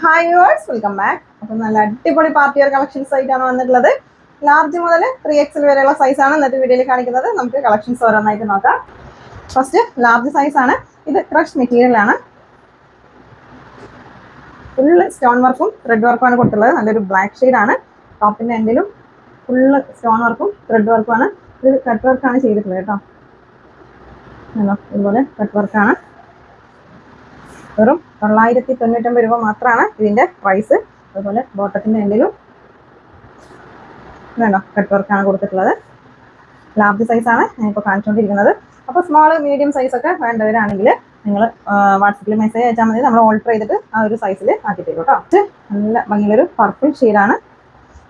Hi verse welcome back അപ്പം നല്ല അടിപൊളി പാർട്ടി വെയർ കളക്ഷൻസ് ആയിട്ടാണ് വന്നിട്ടുള്ളത്. ലാർജ് മുതൽ ത്രീ എക്സിൽ വരെയുള്ള സൈസാണ് ഇന്നത്തെ വീഡിയോയിൽ കാണിക്കുന്നത്. നമുക്ക് കളക്ഷൻസ് ഓരോന്നായിട്ട് നോക്കാം. ഫസ്റ്റ് ലാർജ് സൈസ് ആണ്. ഇത് ക്രഷ് മെറ്റീരിയൽ ആണ്. ഫുള്ള് സ്റ്റോൺ വർക്കും ത്രെഡ് വർക്കുമാണ് കൊടുത്തുള്ളത് നല്ലൊരു ബ്ലാക്ക് ആണ്. ടോപ്പിന്റെ എൻഡിലും ഫുള്ള് സ്റ്റോൺ വർക്കും ത്രെഡ് വർക്കുമാണ് ഇത് കട്ട് വർക്കാണ് ചെയ്തിട്ടുള്ളത് കേട്ടോ? ഇതുപോലെ കട്ട് വർക്കാണ് വെറും തൊള്ളായിരത്തി തൊണ്ണൂറ്റൊമ്പത് രൂപ മാത്രമാണ് ഇതിന്റെ പ്രൈസ് അതുപോലെ ബോട്ടത്തിന്റെ എന്തെങ്കിലും വേണ്ടോ കട്ട് വർക്കാണ് കൊടുത്തിട്ടുള്ളത്. ലാർജ് സൈസാണ് ഞാനിപ്പോൾ കാണിച്ചുകൊണ്ടിരിക്കുന്നത് അപ്പോൾ സ്മോൾ മീഡിയം സൈസ് ഒക്കെ വേണ്ടവരാണെങ്കിൽ നിങ്ങൾ വാട്സപ്പിൽ മെസ്സേജ് അയച്ചാൽ മതി. നമ്മൾ ഓൾട്ടർ ചെയ്തിട്ട് ആ ഒരു സൈസിൽ ആക്കി തരും കേട്ടോ. നല്ല ഭംഗിയൊരു പർപ്പിൾ ഷെയ്ഡാണ്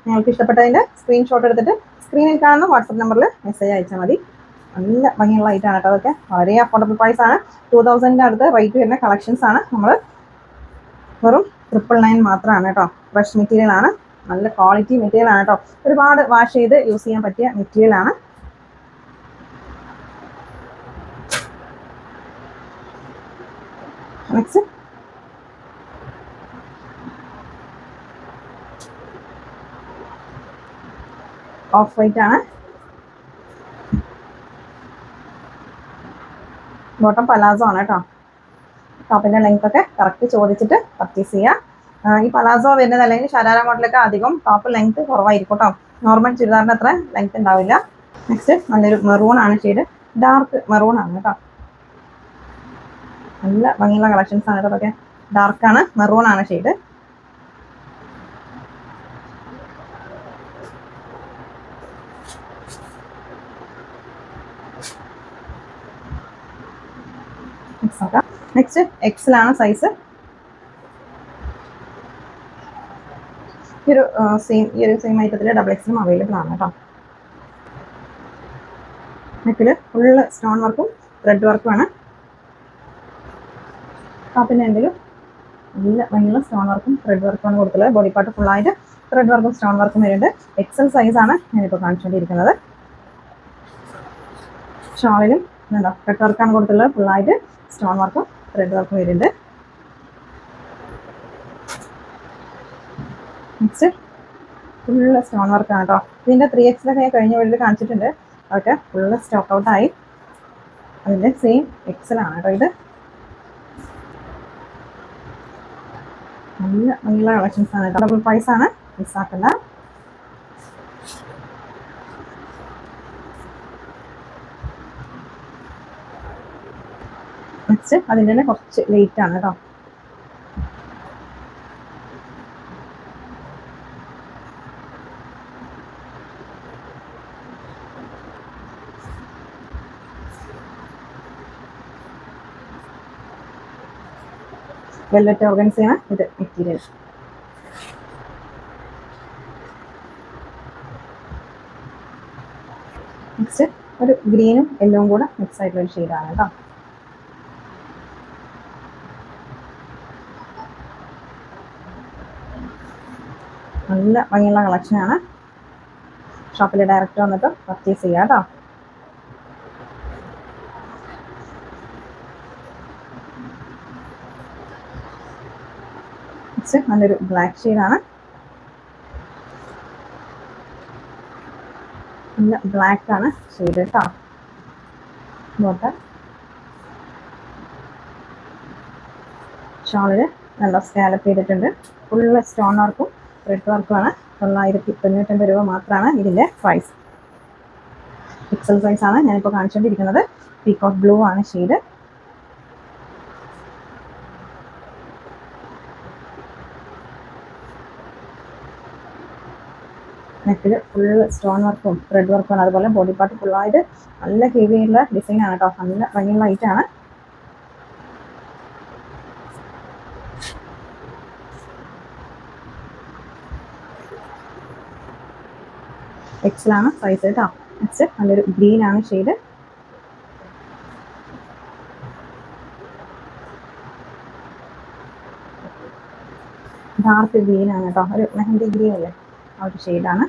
നിങ്ങൾക്ക് ഇഷ്ടപ്പെട്ടതിന്റെ സ്ക്രീൻഷോട്ട് എടുത്തിട്ട് സ്ക്രീനിൽ കാണുന്ന വാട്സപ്പ് നമ്പറിൽ മെസ്സേജ് അയച്ചാൽ മതി. നല്ല ഭംഗിയുള്ള ഐറ്റാണ് കേട്ടോ അതൊക്കെ. വളരെ അഫോർഡബിൾ പ്രൈസ് ആണ്. ടൂ തൗസൻഡിന്റെ അടുത്ത് റേറ്റ് വരുന്ന കളക്ഷൻസ് ആണ്. നമ്മൾ വെറും ട്രിപ്പിൾ നയൻ മാത്രമാണ് കേട്ടോ. ഫ്രഷ് മെറ്റീരിയൽ ആണ്. നല്ല ക്വാളിറ്റി മെറ്റീരിയൽ ആണ് കേട്ടോ. ഒരുപാട് വാഷ് ചെയ്ത് യൂസ് ചെയ്യാൻ പറ്റിയ മെറ്റീരിയൽ ആണ്. ഓഫ് വൈറ്റ് ആണ്. ബോട്ടം പലാസോ ആണ് കേട്ടോ. ടോപ്പിന്റെ ലെങ്ത് ഒക്കെ കറക്റ്റ് ചോദിച്ചിട്ട് പർച്ചേസ് ചെയ്യുക ഈ പലാസോ വരുന്നത് അല്ലെങ്കിൽ ശരാര മോഡലൊക്കെ അധികം ടോപ്പ് ലെങ്ത് കുറവായിരിക്കും കേട്ടോ. നോർമൽ ചുരിദാറിന് അത്ര ലെങ്ത് ഉണ്ടാവില്ല. നെക്സ്റ്റ് നല്ലൊരു മെറൂൺ ആണ് ഷെയ്ഡ് ഡാർക്ക് മെറൂൺ ആണ് കേട്ടോ. നല്ല ഭംഗിയുള്ള കളക്ഷൻസ് ആണ് കേട്ടോ അതൊക്കെ ഡാർക്കാണ് മെറൂൺ ആണ് ഷെയ്ഡ് നെക്സ്റ്റ് നോക്കാം നെക്സ്റ്റ് എക്സലാണ് സൈസ് ഈ ഒരു സെയിം ഈ ഒരു സെയിം ഐറ്റത്തിൽ ഡബിൾ എക്സിലും അവൈലബിൾ ആണ് കേട്ടോ നെക്കിൽ ഫുള്ള് സ്റ്റോൺ വർക്കും ത്രെഡ് വർക്കുമാണ് പിന്നെ എന്തെങ്കിലും നല്ല ഭയങ്കര സ്റ്റോൺ വർക്കും ത്രെഡ് വർക്കുമാണ് കൊടുത്തുള്ളത് ബോഡി പാർട്ട് ഫുള്ളായിട്ട് ത്രെഡ് വർക്കും സ്റ്റോൺ വർക്കും വരുന്നുണ്ട്. എക്സൽ സൈസാണ് ഞാനിപ്പോൾ കാണിച്ചുകൊണ്ടിരിക്കുന്നത് ഷാളിലും ത്രെഡ് വർക്കാണ് കൊടുത്തുള്ളത് ഫുള്ളായിട്ട് സ്റ്റോൺ വർക്കും ത്രെഡ് വർക്ക് വരുന്നുണ്ട് ഫുള്ള് സ്റ്റോൺ വർക്കാണ് കേട്ടോ. ഇതിന്റെ ത്രീ എക്സിലൊക്കെ ഞാൻ കഴിഞ്ഞ വീട്ടിൽ കാണിച്ചിട്ടുണ്ട്. അതൊക്കെ ഫുള്ള് സ്റ്റോക്ക് ഔട്ട് ആയി. അതിന്റെ സെയിം എക്സലാണ് കേട്ടോ ഇത്. നല്ല നല്ല കളക്ഷൻസ് ആണ് കേട്ടോ. ഡബിൾ പ്രൈസ് ആണ്. മിസ്സാക്കണ്ട നെക്സ്റ്റ് അതിന്റെ തന്നെ കുറച്ച് ലേറ്റ് ആണ് കേട്ടോ വെൽവെറ്റ് ഓർഗൻസിയാണ് ഇത് മെറ്റീരിയൽ നെക്സ്റ്റ് ഒരു ഗ്രീനും യെല്ലോവും കൂടെ മിക്സ് ആയിട്ടുള്ള ഒരു ഷെയ്ഡാണ് കേട്ടോ നല്ല ഭംഗിയുള്ള കളക്ഷനാണ്. ഷോപ്പിൽ ഡയറക്റ്റ് വന്നിട്ട് പർച്ചേസ് ചെയ്യാം കേട്ടോ. നല്ലൊരു ബ്ലാക്ക് ഷെയ്ഡാണ് നല്ല ബ്ലാക്ക് ആണ് ഷെയ്ഡ് കേട്ടോ. ബോട്ടം ഷോളിൽ നല്ല സ്കാലപ്പ് ചെയ്തിട്ടുണ്ട്. ഫുള്ള് സ്റ്റോൺ വർക്കും റെഡ് വർക്കുമാണ് തൊള്ളായിരത്തി തൊണ്ണൂറ്റൊമ്പത് രൂപ മാത്രമാണ് ഇതിന്റെ പ്രൈസ് പിക്സൽ സൈസ് ആണ് ഞാനിപ്പോൾ കാണിച്ചുകൊണ്ടിരിക്കുന്നത് പീക്കോട്ട് ബ്ലൂ ആണ് ഷെയ്ഡ് നെക്കിൽ ഫുൾ സ്റ്റോൺ വർക്കും ത്രെഡ് വർക്കും അതുപോലെ ബോഡി പാർട്ട് ഫുള്ളായിട്ട് നല്ല ഹെവിയുള്ള ഡിസൈൻ ആണ് കേട്ടോ. നല്ല ലൈറ്റ് ഐറ്റാണ് എക്സലാണ് സൈസ് കേട്ടോ നെക്സ്റ്റ് നല്ലൊരു ഗ്രീൻ ആണ് ഷെയ്ഡ് ഡാർക്ക് ഗ്രീൻ ആണ് കേട്ടോ ഒരു മെഹന്തി ഗ്രീൻ അല്ലേ? ആ ഒരു ഷെയ്ഡാണ്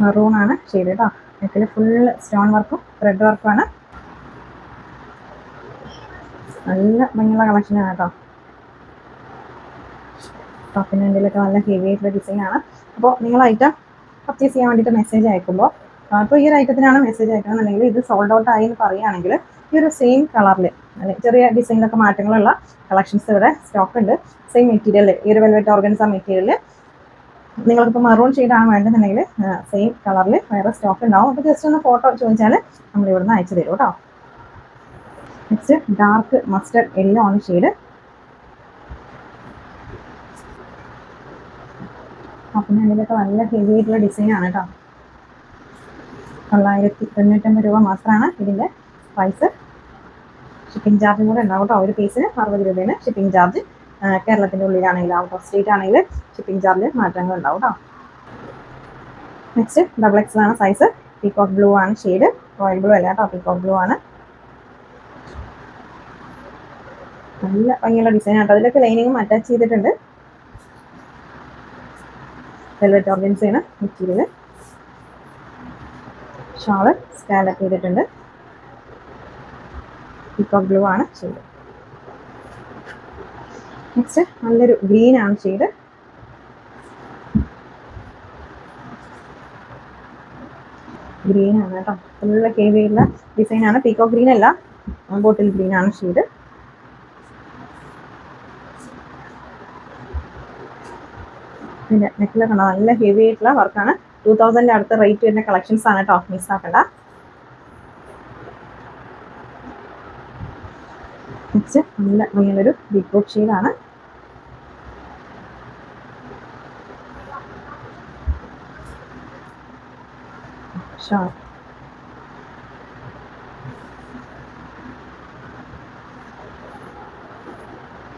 മെറൂൺ ആണ് ഷെയ്ഡ് കേട്ടോ നെക്കിൽ ഫുൾ സ്റ്റോൺ വർക്കും ത്രെഡ് വർക്കുമാണ് നല്ല ഭംഗിയുള്ള കളക്ഷനാണ് കേട്ടോ ടോപ്പിന്റെ വേണ്ടിയിലൊക്കെ നല്ല ഹെവി ആയിട്ടുള്ള ഡിസൈൻ ആണ്. അപ്പോൾ നിങ്ങൾ ഐറ്റം പർച്ചേസ് ചെയ്യാൻ വേണ്ടിയിട്ട് മെസ്സേജ് അയക്കുമ്പോൾ അപ്പോൾ ഈ ഒരു ഐറ്റത്തിനാണ് മെസ്സേജ് അയക്കണമെന്നുണ്ടെങ്കിൽ ഇത് സോൾഡ് ഔട്ട് ആയി എന്ന് പറയുകയാണെങ്കിൽ ഈ ഒരു സെയിം കളറിൽ ചെറിയ ഡിസൈനിലൊക്കെ മാറ്റങ്ങളുള്ള കളക്ഷൻസ് ഇവിടെ സ്റ്റോക്ക് ഉണ്ട്. സെയിം മെറ്റീരിയൽ ഈ ഒരു വെൽവെറ്റ് ഓർഗൻസ മെറ്റീരിയൽ നിങ്ങൾക്കിപ്പോൾ മെറൂൺ ഷെയ്ഡാണ് വേണ്ടതെന്നുണ്ടെങ്കിൽ സെയിം കളറിൽ വേറെ സ്റ്റോക്ക് ഉണ്ടാവും. അപ്പോൾ ജസ്റ്റ് ഒന്ന് ഫോട്ടോ ചോദിച്ചാൽ നമ്മൾ ഇവിടുന്ന് അയച്ചു തരും കേട്ടോ. നെക്സ്റ്റ് ഡാർക്ക് മസ്റ്റർഡ് യെല്ലോ ആണ് ഷെയ്ഡ് അപ്പം ഇതിലൊക്കെ നല്ല ഹെവി ആയിട്ടുള്ള ഡിസൈൻ ആണ് കേട്ടോ തൊള്ളായിരത്തി തൊണ്ണൂറ്റമ്പത് രൂപ മാത്രമാണ് ഇതിന്റെ പ്രൈസ് ഷിപ്പിംഗ് ചാർജും കൂടെ ഉണ്ടാവും കേട്ടോ ഒരു പീസിന് അറുപത് രൂപയാണ് ഷിപ്പിംഗ് ചാർജ് കേരളത്തിന്റെ ഉള്ളിലാണെങ്കിൽ ഔട്ട് ഓഫ് സ്റ്റേറ്റ് ആണെങ്കിൽ ഷിപ്പിംഗ് ചാർജ് മാറ്റങ്ങൾ ഉണ്ടാവും കേട്ടോ നെക്സ്റ്റ് ഡബിൾ എക്സ് ആണ് സൈസ് പീക്കോക്ക് ബ്ലൂ ആണ് ഷെയ്ഡ് റോയൽ ബ്ലൂ അല്ല കേട്ടോ പീകോക്ക് ബ്ലൂ ആണ്. നല്ല ഭംഗിയുള്ള ഡിസൈൻ ആട്ടോ അതിലൊക്കെ ലൈനിങ്ങും അറ്റാച്ച് ചെയ്തിട്ടുണ്ട്. വെൽവെറ്റ് ഓർഗൻസയാണ് മെറ്റീരിയൽ ഷാൾ സ്കാലപ്പ് ചെയ്തിട്ടുണ്ട്. ഇപ്പോൾ ബ്ലൂ ആണ് ചെയ്ത് നെക്സ്റ്റ് നല്ലൊരു ഗ്രീൻ ആണ് ചെയ്ത് ഗ്രീൻ ആണ് കേട്ടോ. ഫുള്ള് ഹെവിയുള്ള ഡിസൈൻ ആണ്. പീകോ ഗ്രീൻ അല്ല. ബോട്ടിൽ ഗ്രീൻ ആണ് ഷെയ്ഡ് പിന്നെ നെക്കിലെ കണ്ടോ നല്ല ഹെവി ആയിട്ടുള്ള വർക്കാണ് ടൂ തൗസൻഡിന്റെ അടുത്ത റേറ്റ് വരുന്ന കളക്ഷൻസ് ആണ് കേട്ടോ മിസ് ആക്കണ്ട. നല്ല ഭംഗിയുള്ളൊരു ബീട്രൂട്ട് ഷെയ്ഡാണ്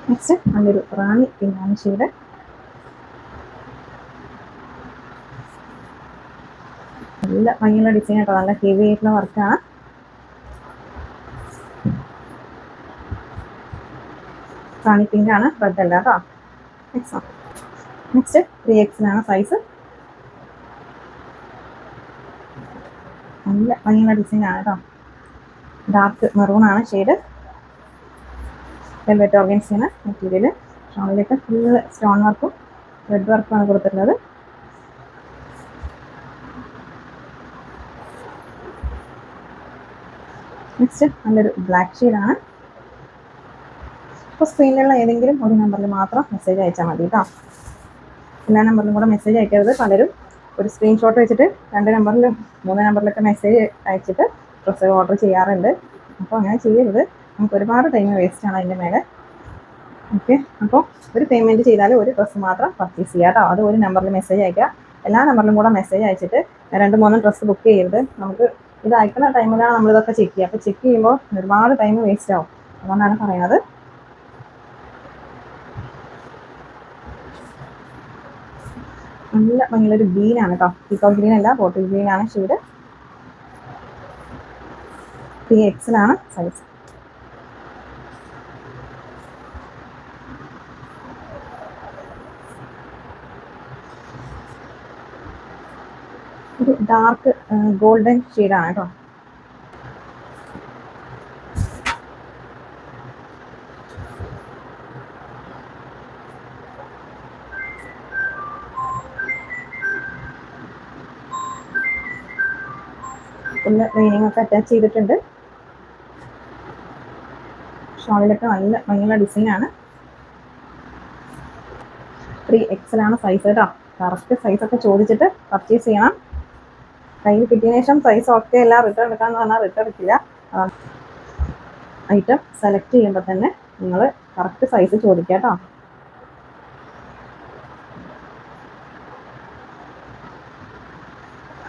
നെക്സ്റ്റ് നല്ലൊരു റാണി പിന്നാണ് ഷെയ്ഡ് നല്ല ഭംഗിയുള്ള ഡിസൈൻ കേട്ടോ നല്ല ഹെവി ആയിട്ടുള്ള വർക്കാണ് റാണി പിങ്ക് ആണ് റെഡ് അല്ല കേട്ടോ നെക്സ്റ്റ് ത്രീ സൈസ് നല്ല ഭംഗിയുള്ള ഡിസൈൻ ആണ് കേട്ടോ ഡാർക്ക് മെറൂൺ ആണ് ഷെയ്ഡ് വെൽവെറ്റ് ഓർഗൻസിയാണ് മെറ്റീരിയൽ ഷോണിലേക്ക് ഫുള്ള് സ്റ്റോൺ വർക്കും റെഡ് വർക്കും ആണ് കൊടുത്തിട്ടുള്ളത്. നെക്സ്റ്റ് നല്ലൊരു ബ്ലാക്ക് ഷെയ്ഡാണ് അപ്പോൾ സ്ക്രീനിലുള്ള ഏതെങ്കിലും ഒരു നമ്പറിൽ മാത്രം മെസ്സേജ് അയച്ചാൽ മതി കേട്ടോ എല്ലാ നമ്പറിലും കൂടെ മെസ്സേജ് അയക്കരുത്. പലരും ഒരു സ്ക്രീൻഷോട്ട് വെച്ചിട്ട് രണ്ട് നമ്പറിലും മൂന്ന് നമ്പറിലൊക്കെ മെസ്സേജ് അയച്ചിട്ട് ഡ്രസ്സ് ഓർഡർ ചെയ്യാറുണ്ട്. അപ്പോൾ അങ്ങനെ ചെയ്യരുത്. നമുക്ക് ഒരുപാട് ടൈം വേസ്റ്റ് ആണ് അതിന്റെ മേലെ. ഓക്കെ അപ്പോൾ ഒരു പേയ്മെന്റ് ചെയ്താൽ ഒരു ഡ്രസ്സ് മാത്രം പർച്ചേസ് ചെയ്യുക കേട്ടോ അത് ഒരു നമ്പറിൽ മെസ്സേജ് അയക്കുക. എല്ലാ നമ്പറിലും കൂടെ മെസ്സേജ് അയച്ചിട്ട് രണ്ട് മൂന്ന് ഡ്രസ്സ് ബുക്ക് ചെയ്യരുത്. നമുക്ക് ഇത് അയക്കുന്ന ടൈമിലാണ് നമ്മളിതൊക്കെ ചെക്ക് ചെയ്യുക. അപ്പോൾ ചെക്ക് ചെയ്യുമ്പോൾ ഒരുപാട് ടൈം വേസ്റ്റ് ആവും. അതുകൊണ്ടാണ് പറയുന്നത്. നല്ല ഭംഗിയുള്ളൊരു ഗ്രീനാണ് കേട്ടോ പീക്കോ ഗ്രീൻ അല്ല പോട്ടിൽ ഗ്രീൻ ആണ്. ഷെയ്ഡ് പി എക്സിലാണ് സൈസ് ഒരു ഡാർക്ക് ഗോൾഡൻ ഷെയ്ഡാണ് കേട്ടോ ഒന്ന് ലൈനിങ് ഒക്കെ അറ്റാച്ച് ചെയ്തിട്ടുണ്ട്. ഷോളിലൊക്കെ നല്ല ഭംഗിയുള്ള ഡിസൈനാണ് ത്രീ എക്സൽ ആണ് സൈസ് കേട്ടോ കറക്റ്റ് ഒക്കെ ചോദിച്ചിട്ട് പർച്ചേസ് ചെയ്യണം. കയ്യിൽ കിട്ടിയ ശേഷം സൈസ് ഒക്കെ അല്ല റിട്ടേൺ എടുക്കാന്ന് പറഞ്ഞാൽ റിട്ടേൺ എടുക്കില്ല. ഐറ്റം സെലക്ട് ചെയ്യുമ്പോൾ തന്നെ നിങ്ങൾ കറക്റ്റ് സൈസ് ചോദിക്കുക കേട്ടോ.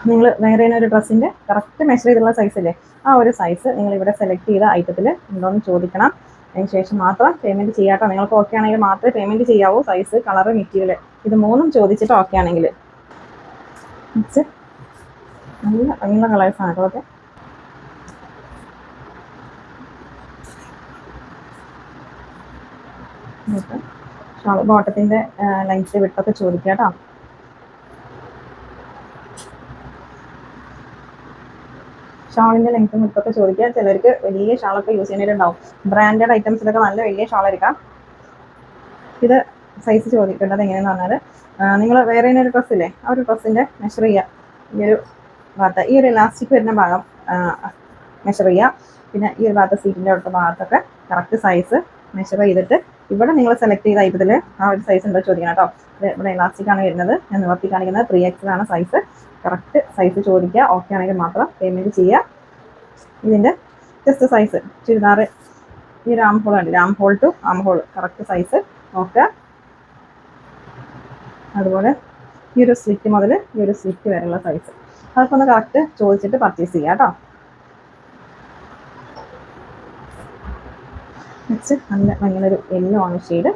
നിങ്ങൾ വേറെ ഒരു ഡ്രസ്സിന്റെ കറക്റ്റ് മെഷർ ചെയ്തുള്ള സൈസ് അല്ലേ ആ ഒരു സൈസ് നിങ്ങൾ ഇവിടെ സെലക്ട് ചെയ്ത ഐറ്റത്തിൽ ഉണ്ടോയെന്ന് ചോദിക്കണം. അതിന് ശേഷം മാത്രം പേയ്മെന്റ് ചെയ്യാട്ടോ നിങ്ങൾക്ക് ഓക്കെ ആണെങ്കിൽ മാത്രമേ പേയ്മെന്റ് ചെയ്യാവൂ. സൈസ് കളറ് മെറ്റീരിയൽ ഇത് മൂന്നും ചോദിച്ചിട്ട് ഓക്കെ ആണെങ്കിൽ. നല്ല ഭംഗിയുള്ള കളേഴ്സാണ് കേട്ടോ ബോട്ടത്തിന്റെ ലൈൻസ് വിട്ടൊക്കെ ചോദിക്കാട്ടോ കേട്ടോ. ഷാളിന്റെ ലെങ്ത്തും വിട്ടൊക്കെ ചോദിക്കുക ചിലർക്ക് വലിയ ഷാളൊക്കെ യൂസ് ചെയ്യുന്നവരുണ്ടാവും. ബ്രാൻഡഡ് ഐറ്റംസിലൊക്കെ നല്ല വലിയ ഷാൾ എടുക്കാം ഇത് സൈസ് ചോദിക്കേണ്ടത് എങ്ങനെയാണെന്ന് പറഞ്ഞാൽ നിങ്ങൾ വേറെ ഡ്രസ്സ് ഡ്രസ്സില്ലേ ആ ഒരു ഡ്രസ്സിന്റെ മെഷർ ചെയ്യുക ഈ ഒരു ഭാഗത്ത് ഈ ഒരു ഇലാസ്റ്റിക് വരുന്ന ഭാഗം മെഷർ ചെയ്യുക പിന്നെ ഈ ഒരു ഭാഗത്ത് സീറ്റിന്റെ അടുത്ത ഭാഗത്തൊക്കെ കറക്റ്റ് സൈസ് മെഷർ ചെയ്തിട്ട് ഇവിടെ നിങ്ങൾ സെലക്ട് ചെയ്ത ഐറ്റത്തിൽ ആ ഒരു സൈസ് ഉണ്ടോ ചോദിക്കണം കേട്ടോ. ഇവിടെ ഇലാസ്റ്റിക് ആണ് വരുന്നത്. ഞാൻ നിവർത്തി കാണിക്കുന്നത് ത്രീ എക്സ് ആണ് സൈസ് കറക്റ്റ് സൈസ് ചോദിക്കുക. ഓക്കെ ആണെങ്കിൽ മാത്രം പേയ്മെന്റ് ചെയ്യുക. ഇതിന്റെ ജസ്റ്റ് സൈസ് ചുരിദാർ ഈ ഒരു ആം ഹോൾ ഉണ്ട് arm hole two arm hole correct size നോക്കുക അതുപോലെ ഈ ഒരു സ്ലിറ്റ് മുതൽ ഈ ഒരു സ്ലിറ്റ് വരെയുള്ള സൈസ് അതൊക്കെ ഒന്ന് കറക്റ്റ് ചോദിച്ചിട്ട് പർച്ചേസ് ചെയ്യാം കേട്ടോ. നല്ല ഭയങ്കര ഒരു യെല്ലോ ആണ് ഷെയ്ഡ്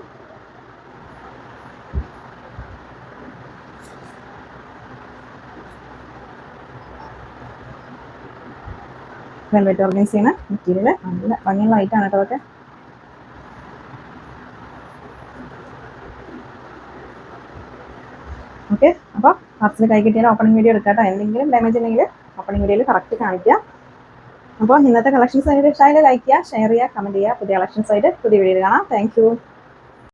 ഓർഗനൈസ് ചെയ്യുന്ന മെറ്റീരിയൽ നല്ല ഭംഗിയുള്ള ഐറ്റാണ് കേട്ടോ അതൊക്കെ. ഓക്കെ അപ്പോൾ പാർസൽ കൈ കിട്ടിയാൽ ഓപ്പണിംഗ് വീഡിയോ എടുക്കാം എന്തെങ്കിലും ഡാമേജ് ഉണ്ടെങ്കിൽ ഓപ്പണിംഗ് വീഡിയോയിൽ കറക്റ്റ് കാണിക്കുക. അപ്പോൾ ഇന്നത്തെ കളക്ഷൻസ് ആയിട്ട് ഇഷ്ടമായാലും ലൈക്ക് ചെയ്യുക ഷെയർ ചെയ്യുക കമന്റ് ചെയ്യുക. പുതിയ കളക്ഷൻസ് ആയിട്ട് പുതിയ വീഡിയോ കാണാം. താങ്ക്